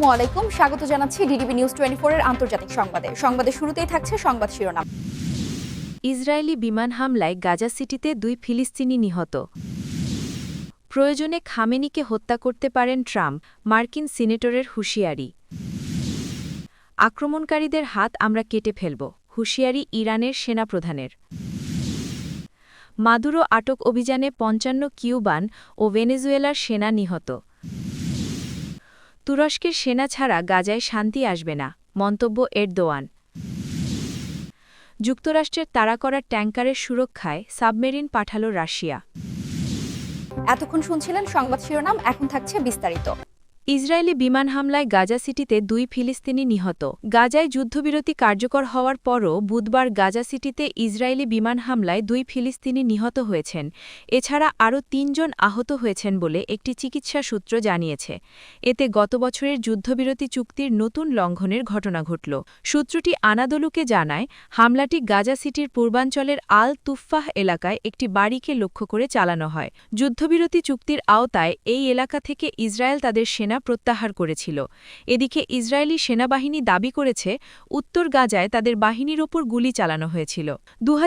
আসসালামু আলাইকুম। স্বাগত জানাচ্ছি ডিডিবি নিউজ টোয়েন্টি এর আন্তর্জাতিক সংবাদে। সংবাদের শুরুতেই থাকছে সংবাদ শিরোনাম। ইসরায়েলি বিমান হামলায় গাজা সিটিতে দুই ফিলিস্তিনি নিহত। প্রয়োজনে খামেনিকে হত্যা করতে পারেন ট্রাম্প, মার্কিন সিনেটরের হুঁশিয়ারি। আক্রমণকারীদের হাত আমরা কেটে ফেলব, হুঁশিয়ারি ইরানের সেনাপ্রধানের। মাদুরো আটক অভিযানে পঞ্চান্ন কিউবান ও ভেনেজুয়েলার সেনা নিহত। তুরস্কের সেনা ছাড়া গাজায় শান্তি আসবে না, মন্তব্য এরদোয়ান। যুক্তরাষ্ট্রের তাড়া করা ট্যাঙ্কারের সুরক্ষায় সাবমেরিন পাঠালো রাশিয়া। এতক্ষণ শুনছিলেন সংবাদ শিরোনাম, এখন থাকছে বিস্তারিত। ইসরায়েলি বিমান হামলায় গাজা সিটিতে দুই ফিলিস্তিনি নিহত। গাজায় যুদ্ধবিরতি কার্যকর হওয়ার পরও বুধবার গাজা সিটিতে ইসরায়েলি বিমান হামলায় দুই ফিলিস্তিনি নিহত হয়েছেন। এছাড়া আরও তিনজন আহত হয়েছেন বলে একটি চিকিৎসা সূত্র জানিয়েছে। এতে গত বছরের যুদ্ধবিরতি চুক্তির নতুন লঙ্ঘনের ঘটনা ঘটল। সূত্রটি আনাদলুকে জানায়, হামলাটি গাজা সিটির পূর্বাঞ্চলের আল তুফাহ এলাকায় একটি বাড়িকে লক্ষ্য করে চালানো হয়। যুদ্ধবিরতি চুক্তির আওতায় এই এলাকা থেকে ইসরায়েল তাদের সেনা প্রত্যাহার করেছিল। এদিকে ইসরায়েলি সেনাবাহিনী দাবি করেছে, উত্তর গাজায় তাদের বাহিনীর ওপর গুলি চালানো হয়েছিল। দু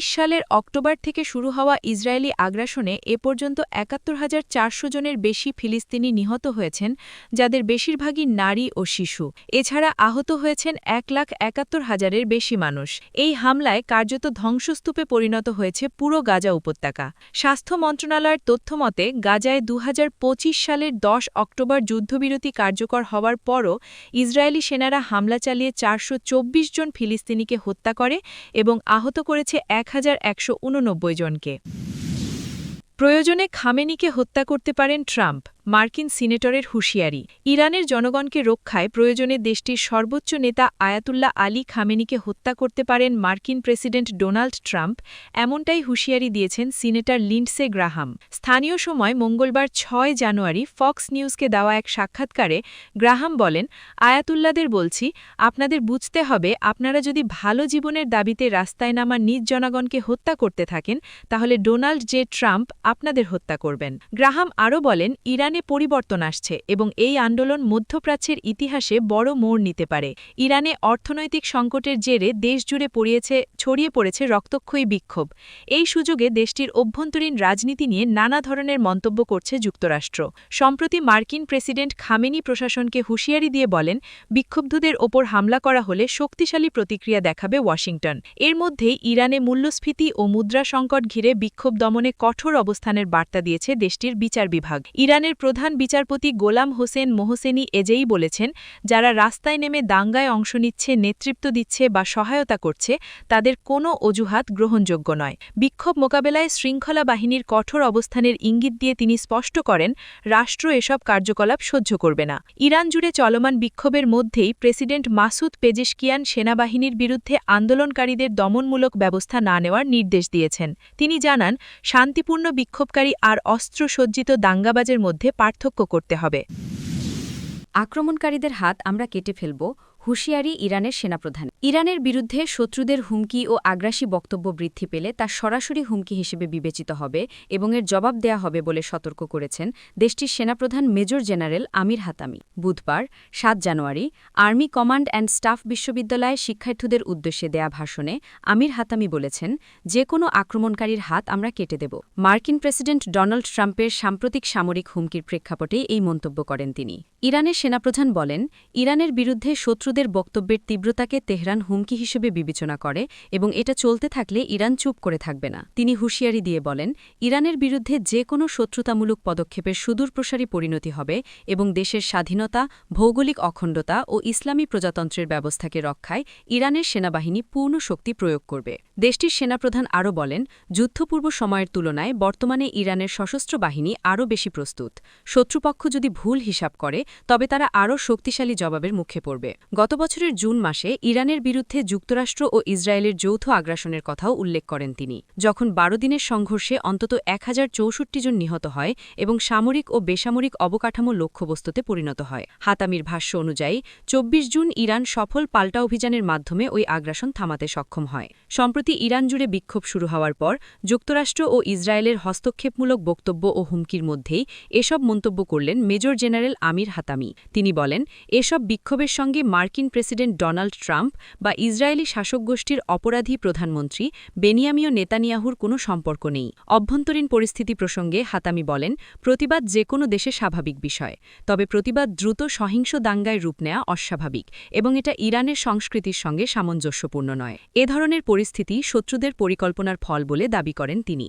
সালের অক্টোবর থেকে শুরু হওয়া ইসরায়েলি আগ্রাসনে এ পর্যন্ত একাত্তর হাজার চারশো জনের বেশি ফিলিস্তিনি নিহত হয়েছেন, যাদের বেশিরভাগই নারী ও শিশু। এছাড়া আহত হয়েছেন এক লাখ একাত্তর হাজারের বেশি মানুষ। এই হামলায় কার্যত ধ্বংসস্তূপে পরিণত হয়েছে পুরো গাজা উপত্যকা। স্বাস্থ্য মন্ত্রণালয়ের তথ্যমতে, গাজায় দু হাজার পঁচিশ সালের দশ অক্টোবর যুদ্ধবিরতি কার্যকর হওয়ার পরও ইসরায়েলি সেনারা হামলা চালিয়ে চারশো চব্বিশ জন ফিলিস্তিনিকে হত্যা করে এবং আহত করেছে এক হাজার একশো ঊননব্বই জনকে। প্রয়োজনে খামেনিকে হত্যা করতে পারেন ট্রাম্প, মার্কিন সিনেটরের হুঁশিয়ারি। ইরানের জনগণকে রক্ষায় প্রয়োজনে দেশটির সর্বোচ্চ নেতা আয়াতুল্লাহ আলী খামেনিকে হত্যা করতে পারেন মার্কিন প্রেসিডেন্ট ডোনাল্ড ট্রাম্প, এমনটাই হুঁশিয়ারি দিয়েছেন সিনেটর লিন্ডসে গ্রাহাম। স্থানীয় সময় মঙ্গলবার ছয় জানুয়ারি ফক্স নিউজকে দেওয়া এক সাক্ষাৎকারে গ্রাহাম বলেন আয়াতুল্লাদের বলছি, আপনাদের বুঝতে হবে, আপনারা যদি ভালো জীবনের দাবিতে রাস্তায় নামা নিজ জনগণকে হত্যা করতে থাকেন, তাহলে ডোনাল্ড জে ট্রাম্প আপনাদের হত্যা করবেন। গ্রাহাম আরও বলেন, ইরানে পরিবর্তন আসছে এবং এই আন্দোলন মধ্যপ্রাচ্যের ইতিহাসে বড় মোড় নিতে পারে। ইরানে অর্থনৈতিক সংকটের জেরে দেশজুড়ে পড়িয়েছে, ছড়িয়ে পড়েছে রক্তক্ষয়ী বিক্ষোভ। এই সুযোগে দেশটির অভ্যন্তরীণ রাজনীতি নিয়ে নানা ধরনের মন্তব্য করছে যুক্তরাষ্ট্র। সম্প্রতি মার্কিন প্রেসিডেন্ট খামেনি প্রশাসনকে হুঁশিয়ারি দিয়ে বলেন, বিক্ষুব্ধদের ওপর হামলা করা হলে শক্তিশালী প্রতিক্রিয়া দেখাবে ওয়াশিংটন। এর মধ্যেই ইরানে মূল্যস্ফীতি ও মুদ্রা সংকট ঘিরে বিক্ষোভ দমনে কঠোর অবস্থানের বার্তা দিয়েছে দেশটির বিচার বিভাগ। ইরানের প্রধান বিচারপতি গোলাম হোসেন মোহসেনি এজেই বলেছেন, যারা রাস্তায় নেমে দাঙ্গায় অংশ নিচ্ছে, নেতৃত্ব দিচ্ছে বা সহায়তা করছে, তাদের কোনো অজুহাত গ্রহণযোগ্য নয়। বিক্ষোভ মোকাবেলায় শৃঙ্খলা বাহিনীর কঠোর অবস্থানের ইঙ্গিত দিয়ে তিনি স্পষ্ট করেন, রাষ্ট্র এসব কার্যকলাপ সহ্য করবে না। ইরান জুড়ে চলমান বিক্ষোভের মধ্যেই প্রেসিডেন্ট মাসুদ পেজেশকিয়ান সেনাবাহিনীর বিরুদ্ধে আন্দোলনকারীদের দমনমূলক ব্যবস্থা না নেওয়ার নির্দেশ দিয়েছেন। তিনি জানান, শান্তিপূর্ণ বিক্ষোভকারী আর অস্ত্রসজ্জিত দাঙ্গাবাজের মধ্যে পার্থক্য করতে হবে। আক্রমণকারীদের হাত আমরা কেটে ফেলব হুঁশিয়ারি ইরানের সেনাপ্রধান। ইরানের বিরুদ্ধে শত্রুদের হুমকি ও আগ্রাসী বক্তব্য বৃদ্ধি পেলে তা সরাসরি হুমকি হিসেবে বিবেচিত হবে এবং এর জবাব দেয়া হবে বলে সতর্ক করেছেন দেশটির সেনাপ্রধান মেজর জেনারেল আমির হাতামি। বুধবার, সাত জানুয়ারি, আর্মি কমান্ড অ্যান্ড স্টাফ বিশ্ববিদ্যালয়ে শিক্ষার্থীদের উদ্দেশ্যে দেয়া ভাষণে আমির হাতামি বলেছেন যে কোনো আক্রমণকারীর হাত আমরা কেটে দেব। মার্কিন প্রেসিডেন্ট ডোনাল্ড ট্রাম্পের সাম্প্রতিক সামরিক হুমকির প্রেক্ষাপটে এই মন্তব্য করেন তিনি। ইরানের সেনাপ্রধান বলেন, ইরানের বিরুদ্ধে শত্রুদের বক্তব্যের তীব্রতাকে তেহরান হুমকি হিসেবে বিবেচনা করে এবং এটা চলতে থাকলে ইরান চুপ করে থাকবে না। তিনি হুঁশিয়ারি দিয়ে বলেন, ইরানের বিরুদ্ধে যে কোনো শত্রুতামূলক পদক্ষেপের সুদূরপ্রসারী পরিণতি হবে এবং দেশের স্বাধীনতা, ভৌগোলিক অখণ্ডতা ও ইসলামী প্রজাতন্ত্রের ব্যবস্থাকে রক্ষায় ইরানের সেনাবাহিনী পূর্ণ শক্তি প্রয়োগ করবে। দেশটির সেনাপ্রধান আরও বলেন, যুদ্ধপূর্ব সময়ের তুলনায় বর্তমানে ইরানের সশস্ত্র বাহিনী আরও বেশি প্রস্তুত। শত্রুপক্ষ যদি ভুল হিসাব করে, তবে তারা আরও শক্তিশালী জবাবের মুখে পড়বে। গত বছরের জুন মাসে ইরানের বিরুদ্ধে যুক্তরাষ্ট্র ও ইসরায়েলের যৌথ আগ্রাসনের কথাও উল্লেখ করেন তিনি। যখন বারো দিনের সংঘর্ষে অন্তত এক হাজার চৌষট্টি জন নিহত হয় এবং সামরিক ও বেসামরিক অবকাঠামো লক্ষ্যবস্তুতে পরিণত হয়। হাতামির ভাষ্য অনুযায়ী, চব্বিশ জুন ইরান সফল পাল্টা অভিযানের মাধ্যমে ওই আগ্রাসন থামাতে সক্ষম হয়। সম্প্রতি ইরান জুড়ে বিক্ষোভ শুরু হওয়ার পর, যুক্তরাষ্ট্র ও ইসরায়েলের হস্তক্ষেপমূলক বক্তব্য ও হুমকির মধ্যেই এসব মন্তব্য করলেন মেজর জেনারেল আমির হাতামি। তিনি বলেন, এসব বিক্ষোভের সঙ্গে মার্কিন প্রেসিডেন্ট ডোনাল্ড ট্রাম্প বা ইসরায়েলি শাসক গোষ্ঠীর অপরাধী প্রধানমন্ত্রী বেনিয়ামিও নেতানিয়াহুর কোনো সম্পর্ক নেই। অভ্যন্তরীণ পরিস্থিতি প্রসঙ্গে হাতামি বলেন, প্রতিবাদ যে কোনো দেশে স্বাভাবিক বিষয়, তবে প্রতিবাদ দ্রুত সহিংস দাঙ্গায় রূপ নেয়া অস্বাভাবিক এবং এটা ইরানের সংস্কৃতির সঙ্গে সামঞ্জস্যপূর্ণ নয়। এ ধরনের পরিস্থিতি শত্রুদের পরিকল্পনার ফল বলে দাবি করেন তিনি।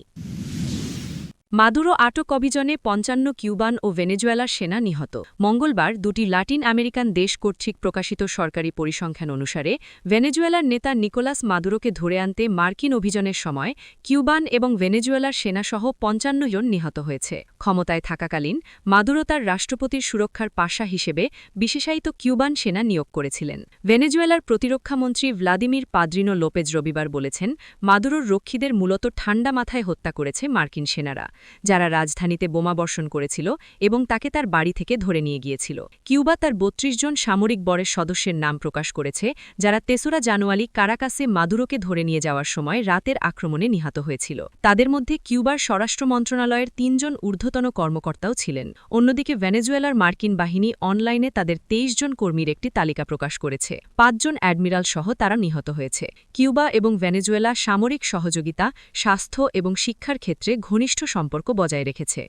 মাদুরো আটক অভিযানে পঞ্চান্ন কিউবান ও ভেনেজুয়েলার সেনা নিহত। মঙ্গলবার দুটি লাটিন আমেরিকান দেশ কর্তৃক প্রকাশিত সরকারি পরিসংখ্যান অনুসারে ভেনেজুয়েলার নেতা নিকোলাস মাদুরোকে ধরে আনতে মার্কিন অভিযানের সময় কিউবান এবং ভেনেজুয়েলার সেনাসহ পঞ্চান্ন জন নিহত হয়েছে। ক্ষমতায় থাকাকালীন মাদুরো তার রাষ্ট্রপতির সুরক্ষার পাশা হিসেবে বিশেষায়িত কিউবান সেনা নিয়োগ করেছিলেন। ভেনেজুয়েলার প্রতিরক্ষামন্ত্রী ভ্লাদিমির পাদ্রিনো লোপেজ রবিবার বলেছেন, মাদুরোর রক্ষীদের মূলত ঠান্ডা মাথায় হত্যা করেছে মার্কিন সেনারা। যারা রাজধানীতে বোমা বর্ষণ করেছিল এবং তাকে তার বাড়ি থেকে ধরে নিয়ে গিয়েছিল। কিউবা তার বত্রিশ জন সামরিক বরের সদস্যের নাম প্রকাশ করেছে, যারা তেসরা জানুয়ারি কারাকাসে মাদুরোকে ধরে নিয়ে যাওয়ার সময় রাতের আক্রমণে নিহত হয়েছিল। তাদের মধ্যে কিউবার স্বরাষ্ট্র মন্ত্রণালয়ের তিনজন ঊর্ধ্বতন কর্মকর্তাও ছিলেন। অন্যদিকে ভেনেজুয়েলার মার্কিন বাহিনী অনলাইনে তাদের তেইশ জন কর্মীর একটি তালিকা প্রকাশ করেছে। পাঁচজন অ্যাডমিরাল সহ তারা নিহত হয়েছে। কিউবা এবং ভেনেজুয়েলা সামরিক সহযোগিতা, স্বাস্থ্য এবং শিক্ষার ক্ষেত্রে ঘনিষ্ঠ সম্পর্ক বজায় রেখেছে।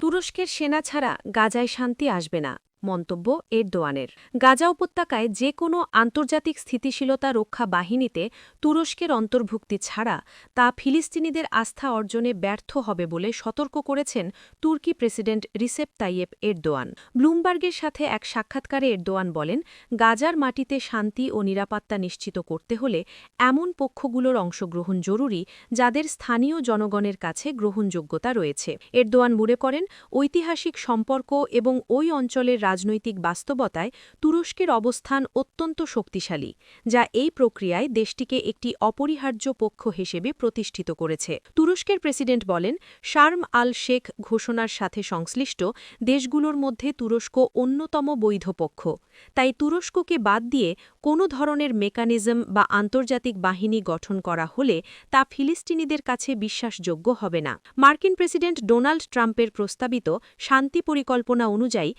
তুরস্কের সেনা ছাড়া গাজায় শান্তি আসবে না। মন্তব্য এরদোয়ানের। গাজা উপত্যকায় যে কোনো আন্তর্জাতিক স্থিতিশীলতা রক্ষা বাহিনীতে তুরস্কের অন্তর্ভুক্তি ছাড়া তা ফিলিস্তিনিদের আস্থা অর্জনে ব্যর্থ হবে বলে সতর্ক করেছেন তুর্কি প্রেসিডেন্ট রিসেপ তাইয়েব এরদোয়ান। ব্লুমবার্গের সাথে এক সাক্ষাৎকারে এরদোয়ান বলেন, গাজার মাটিতে শান্তি ও নিরাপত্তা নিশ্চিত করতে হলে এমন পক্ষগুলোর অংশগ্রহণ জরুরি যাদের স্থানীয় জনগণের কাছে গ্রহণযোগ্যতা রয়েছে। এরদোয়ান মনে করেন, ঐতিহাসিক সম্পর্ক এবং ওই অঞ্চলের রাজনৈতিক বাস্তবতায় তুরস্কের অবস্থান অত্যন্ত শক্তিশালী, যা এই প্রক্রিয়ায় দেশটিকে একটি অপরিহার্য পক্ষ হিসেবে প্রতিষ্ঠিত করেছে। তুরস্কের প্রেসিডেন্ট বলেন, শার্ম আল শেখ ঘোষণার সাথে সংশ্লিষ্ট দেশগুলোর মধ্যে তুরস্ক অন্যতম বৈধ পক্ষ। তাই তুরস্ককে বাদ দিয়ে কোনো ধরনের মেকানিজম বা আন্তর্জাতিক বাহিনী গঠন করা হলে তা ফিলিস্তিনিদের কাছে বিশ্বাসযোগ্য হবে না। মার্কিন প্রেসিডেন্ট ডোনাল্ড ট্রাম্পের প্রস্তাবিত শান্তি পরিকল্পনা অনুযায়ী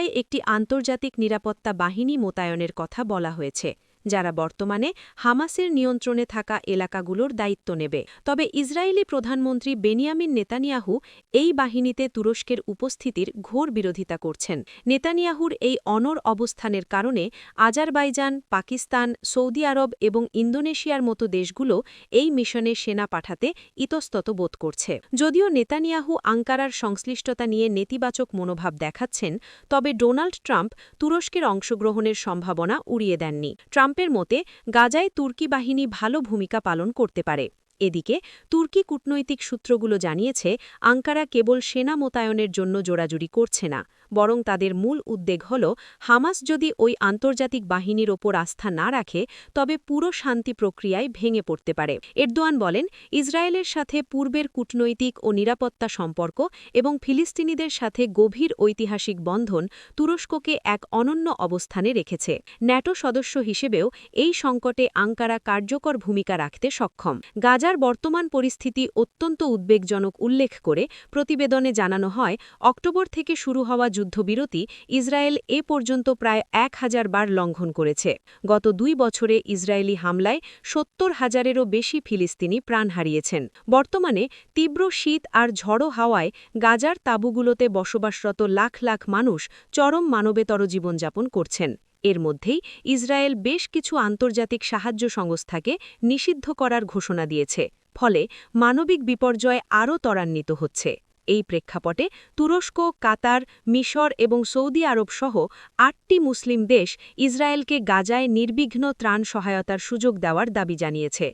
গাজায় একটি আন্তর্জাতিক নিরাপত্তা বাহিনী মোতায়নের কথা বলা হয়েছে। যারা বর্তমানে হামাসের নিয়ন্ত্রণে থাকা এলাকাগুলোর দায়িত্ব নেবে। তবে ইসরায়েলি প্রধানমন্ত্রী বেনিয়ামিন নেতানিয়াহু এই বাহিনীতে তুরস্কের উপস্থিতির ঘোর বিরোধিতা করছেন। নেতানিয়াহুর এই অনর অবস্থানের কারণে আজারবাইজান, পাকিস্তান, সৌদি আরব এবং ইন্দোনেশিয়ার মতো দেশগুলো এই মিশনে সেনা পাঠাতে ইতস্তত বোধ করছে। যদিও নেতানিয়াহু আঙ্কারার সংশ্লিষ্টতা নিয়ে নেতিবাচক মনোভাব দেখাচ্ছেন, তবে ডোনাল্ড ট্রাম্প তুরস্কের অংশগ্রহণের সম্ভাবনা উড়িয়ে দেননি। ট্রাম্পের মতে, গাজায় তুর্কি বাহিনী ভালো ভূমিকা পালন করতে পারে। এদিকে, তুর্কি কূটনৈতিক সূত্রগুলো জানিয়েছে, আঙ্কারা কেবল সেনা মোতায়নের জন্য জোড়াজুড়ি করছে না। বরং তাদের মূল উদ্বেগ হল, হামাস যদি ওই আন্তর্জাতিক বাহিনীর ওপর আস্থা না রাখে, তবে পুরো শান্তি প্রক্রিয়ায় ভেঙে পড়তে পারে। এরদোয়ান বলেন, ইসরায়েলের সাথে পূর্বের কূটনৈতিক ও নিরাপত্তা সম্পর্ক এবং ফিলিস্তিনিদের সাথে গভীর ঐতিহাসিক বন্ধন তুরস্ককে এক অনন্য অবস্থানে রেখেছে। ন্যাটো সদস্য হিসেবেও এই সংকটে আঙ্কারা কার্যকর ভূমিকা রাখতে সক্ষম। গাজার বর্তমান পরিস্থিতি অত্যন্ত উদ্বেগজনক উল্লেখ করে প্রতিবেদনে জানানো হয়, অক্টোবর থেকে শুরু হওয়া যুদ্ধবিরতি ইসরায়েল এ পর্যন্ত প্রায় এক হাজার বার লঙ্ঘন করেছে। গত দুই বছরে ইসরায়েলি হামলায় সত্তর হাজারেরও বেশি ফিলিস্তিনি প্রাণ হারিয়েছেন। বর্তমানে তীব্র শীত আর ঝড়ো হাওয়ায় গাজার তাঁবুগুলোতে বসবাসরত লাখ লাখ মানুষ চরম মানবেতর জীবনযাপন করছেন। এর মধ্যেই ইসরায়েল বেশ কিছু আন্তর্জাতিক সাহায্য সংস্থাকে নিষিদ্ধ করার ঘোষণা দিয়েছে। ফলে মানবিক বিপর্যয় আরও ত্বরান্বিত হচ্ছে। এই প্রেক্ষাপটে তুরস্ক, কাতার, মিশর এবং সৌদি আরব সহ আটটি মুসলিম দেশ ইসরায়েলকে গাজায় নির্বিঘ্ন ত্রাণ সহায়তার সুযোগ দেওয়ার দাবি জানিয়েছে।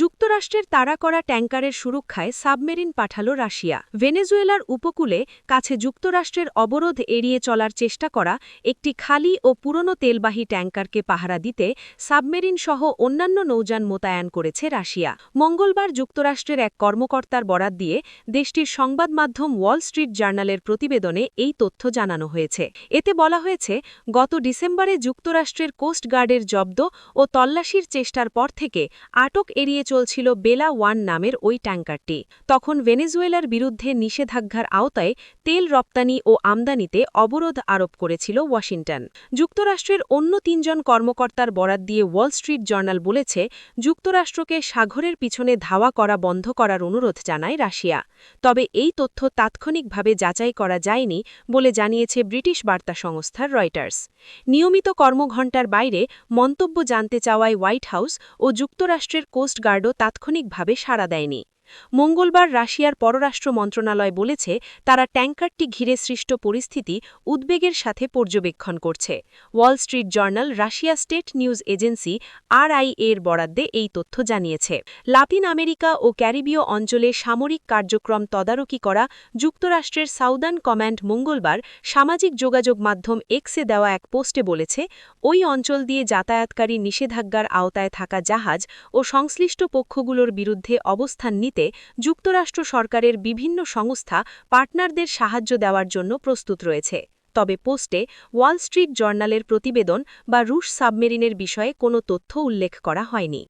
যুক্তরাষ্ট্রের তাড়া করা ট্যাঙ্কারের সুরক্ষায় সাবমেরিন পাঠাল রাশিয়া। ভেনেজুয়েলার উপকূলে কাছে যুক্তরাষ্ট্রের অবরোধ এড়িয়ে চলার চেষ্টা করা একটি খালি ও পুরনো তেলবাহী ট্যাঙ্কারকে পাহারা দিতে সাবমেরিন সহ অন্যান্য নৌযান মোতায়েন করেছে রাশিয়া। মঙ্গলবার যুক্তরাষ্ট্রের এক কর্মকর্তার বরাত দিয়ে দেশটির সংবাদ মাধ্যম ওয়াল স্ট্রিট জার্নালের প্রতিবেদনে এই তথ্য জানানো হয়েছে। এতে বলা হয়েছে, গত ডিসেম্বরে যুক্তরাষ্ট্রের কোস্ট গার্ডের জব্দ ও তল্লাশির চেষ্টার পর থেকে আটক এড়িয়ে চলছিল বেলা ওয়ান নামের ওই ট্যাঙ্কারটি। তখন ভেনেজুয়েলার বিরুদ্ধে নিষেধাজ্ঞার আওতায় তেল রপ্তানি ও আমদানিতে অবরোধ আরোপ করেছিল ওয়াশিংটন। যুক্তরাষ্ট্রের অন্য তিনজন কর্মকর্তার বরাত দিয়ে ওয়াল স্ট্রিট জার্নাল বলেছে, যুক্তরাষ্ট্রকে সাগরের পিছনে ধাওয়া করা বন্ধ করার অনুরোধ জানায় রাশিয়া। তবে এই তথ্য তাৎক্ষণিকভাবে যাচাই করা যায়নি বলে জানিয়েছে ব্রিটিশ বার্তা সংস্থার রয়টার্স। নিয়মিত কর্মঘণ্টার বাইরে মন্তব্য জানতে চাওয়ায় হোয়াইট হাউস ও যুক্তরাষ্ট্রের কোস্ট গার্ডও তাৎক্ষণিকভাবে সাড়া দেয়নি। মঙ্গলবার রাশিয়ার পররাষ্ট্র মন্ত্রণালয় বলেছে, তারা ট্যাঙ্কারটি ঘিরে সৃষ্ট পরিস্থিতি উদ্বেগের সাথে পর্যবেক্ষণ করছে। Wall Street Journal Russia state news agency RI এর বরাদ্দে এই তথ্য জানিয়েছে। লাতিন আমেরিকা ও ক্যারিবীয় অঞ্চলে সামরিক কার্যক্রম তদারকি করা যুক্তরাষ্ট্রের সাউদার্ন কমান্ড মঙ্গলবার সামাজিক যোগাযোগ মাধ্যম এক্সে দেওয়া এক পোস্টে বলেছে, ওই অঞ্চল দিয়ে যাতায়াতকারী নিষেধাজ্ঞার আওতায় থাকা জাহাজ ও সংশ্লিষ্ট পক্ষগুলোর বিরুদ্ধে অবস্থান নিতে যুক্তরাষ্ট্র সরকারের বিভিন্ন সংস্থা পার্টনারদের সাহায্য দেওয়ার জন্য প্রস্তুত রয়েছে। তবে পোস্টে ওয়াল স্ট্রিট জার্নালের প্রতিবেদন বা রুশ সাবমেরিনের বিষয়ে কোনো তথ্য উল্লেখ করা হয়নি।